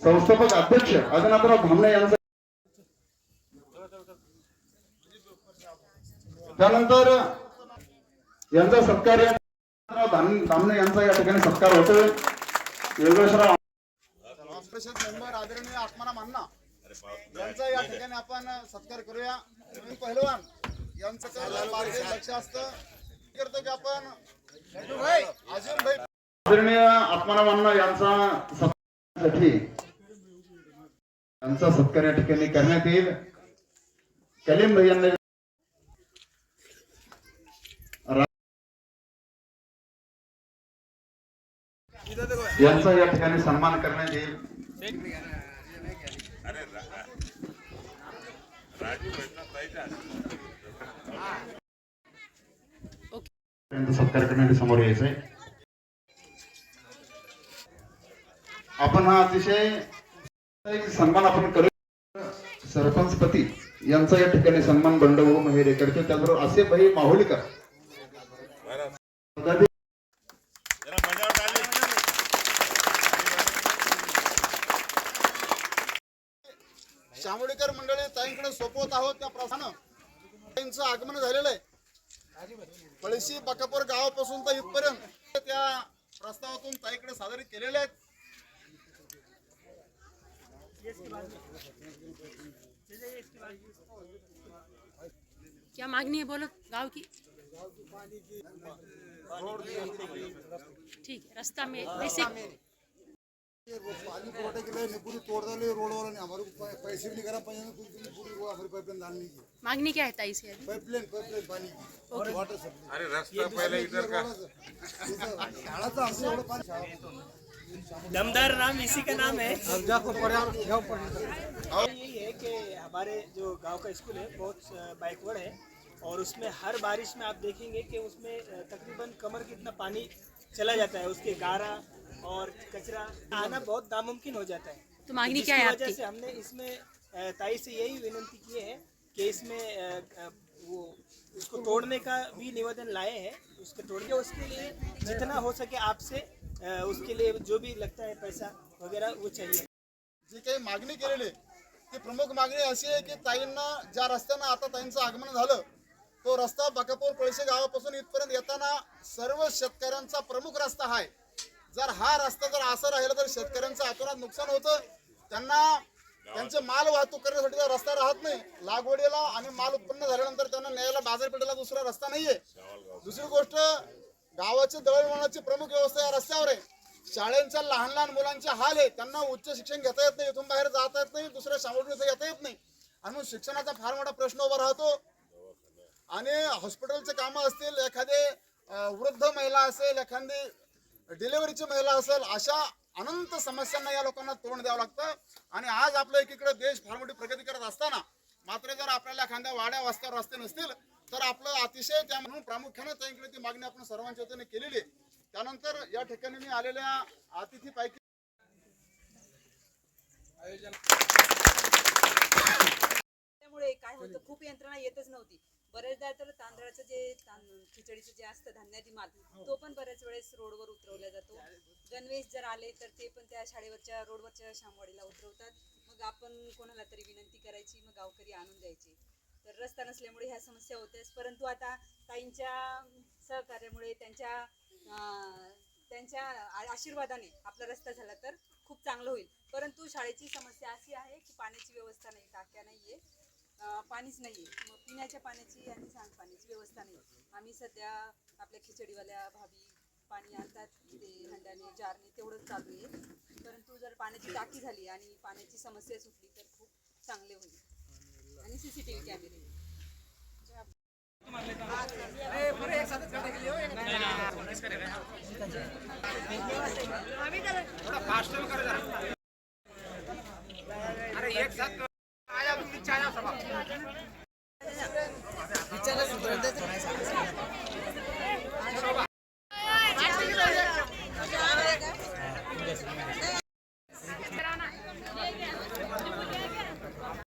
संस्थापक अध्यक्ष आदिनाथराव धामणे यांचा त्यानंतर यांचा सत्कार धामणे यांचा या ठिकाणी सत्कार होतोय. योगेश्वरराव परिषद मेंबर आदरणीय आत्माराम अण्णा यांचा या ठिकाणी आपण सत्कार करूया. नवीन पहिलवान यांचं लक्ष असतं. करतो की आपण अजून भाई आदरणीय आत्मारामांना यांचा सत्कारसाठी यांचा सत्कार या ठिकाणी करण्यात येईल. कलीम भाई यांना यांचा या ठिकाणी सन्मान करण्यात येईल. सत्कार करण्यासाठी समोर यायचंय. आपण हा अतिशय सन्मान आपण करू. सरपंच पती यांचा या ठिकाणी सन्मान बंडभाऊ महेरे करतो. त्याचबरोबर असे भाई माहुलीकर चामोडेकर मंडळी ताईंकडे सोपवत आहोत त्या प्रश्न ताईंचं आगमन झालेलं आहे. पळशी बकापूर गावापासून तर इथपर्यंत त्या प्रस्तावातून ताईकडे सादर केलेले आहेत. क्या मागणी आहे बोलत गाव की? ठीक है रास्ता में. पानी तोड पैसे भी नहीं करा पूरी हमारी पाइपलाइन डालने की मांगनी क्या है ताई से पाइपलाइन पाइपलाइन पानी की। वाटर सप्लाई अरे रास्ता पहले इधर का। शाळा दमदार नाम इसी का नाम है। यही है कि हमारे जो गाँव का स्कूल है बहुत बैकवर्ड है। और उसमें हर बारिश में आप देखेंगे कि उसमें तकरीबन कमर कितना पानी चला जाता है। उसके गारा और कचरा आना बहुत नामुमकिन हो जाता है। तो मांगनी क्या है वजह आपकी? से हमने इसमें ताई से यही विनती की है कि इसमें वो उसको तोड़ने का भी निवेदन लाए हैं। उसको तोड़ के उसके लिए जितना हो सके आपसे उसके लिए जो भी लगता है पैसा वगैरह वो चाहिए। जी काही मागणी केलेली आहे, ती प्रमुख मागणी अशी आहे की ताईंना ज्या रस्त्यानं आता ताईंचं आगमन झालं तो रस्ता बकापूर पळशी गावापासून इथपर्यंत येताना सर्व शेतकऱ्यांचा प्रमुख रस्ता आहे. जर हा रस्ता जर असा राहिला तर शेतकऱ्यांचं अतोनात नुकसान होतं. त्यांना त्यांचे माल वाहतूक करण्यासाठी रस्ता राहत नाही. लागवडीला आणि माल उत्पन्न झाल्यानंतर त्यांना न्यायला बाजारपेठेला दुसरा रस्ता नाहीये. दुसरी गोष्ट गावाची दळणवळणाची प्रमुख व्यवस्था या रस्त्यावर आहे. शाळेंच्या लहान लहान मुलांचे हाल आहे. त्यांना उच्च शिक्षण घेता येत नाही. इथून बाहेर जाता येत नाही. दुसऱ्या सामोरं घेता येता येत नाही. आणि मग शिक्षणाचा फार मोठा प्रश्न उभा राहतो. आणि हॉस्पिटलचे कामं असतील एखादे वृद्ध महिला असेल एखादी डिलिव्हरीची महिला असेल अशा अनंत समस्यांना या लोकांना तोंड द्यावं लागतं. आणि आज आपल्या एकीकडे देश फार मोठी प्रगती करत असताना मात्र जर आपल्याला एखाद्या वाड्या वास्त्यावर रस्ते नसतील तर आपलं अतिशय त्या म्हणून प्रामुख्याने त्यांकडे ती मागणी आपण सर्वांच्या वतीने केलेली आहे. त्यानंतर या ठिकाणी मी आलेल्या अतिथीपैकी त्यामुळे काय होतं खूप यंत्रणा येतच नव्हती. बरेचदा तर तांदळाचं जे तां- खिचडीचं जे असतं धान्याची माल तो पण बऱ्याच वेळेस रोडवर उतरवला जातो. गणवेश जर आले तर ते पण त्या शाळेवरच्या रोडवरच्या शामवाडीला उतरवतात. मग आपण कोणाला तरी विनंती करायची मग गावकरी आणून द्यायचे. तर रस्ता नसल्यामुळे ह्या समस्या होत्याच. परंतु आता ताईंच्या सहकार्यामुळे त्यांच्या त्यांच्या आशीर्वादाने आपला रस्ता झाला तर खूप चांगलं होईल. परंतु शाळेची समस्या अशी आहे की पाण्याची व्यवस्था नाही टाक्या नाही. पाणीच नाही आहे मग पिण्याच्या पाण्याची आणि सांडपाण्याची व्यवस्था नाही आम्ही सध्या आपल्या खिचडीवाल्या भाभी पाणी आणतात ते हंड्याने जारने तेवढंच चालू आहे. परंतु जर पाण्याची टाकी झाली आणि पाण्याची समस्या सुटली तर खूप चांगले होईल. आणि सी सी टी व्ही कॅमेरे 来啥啥的。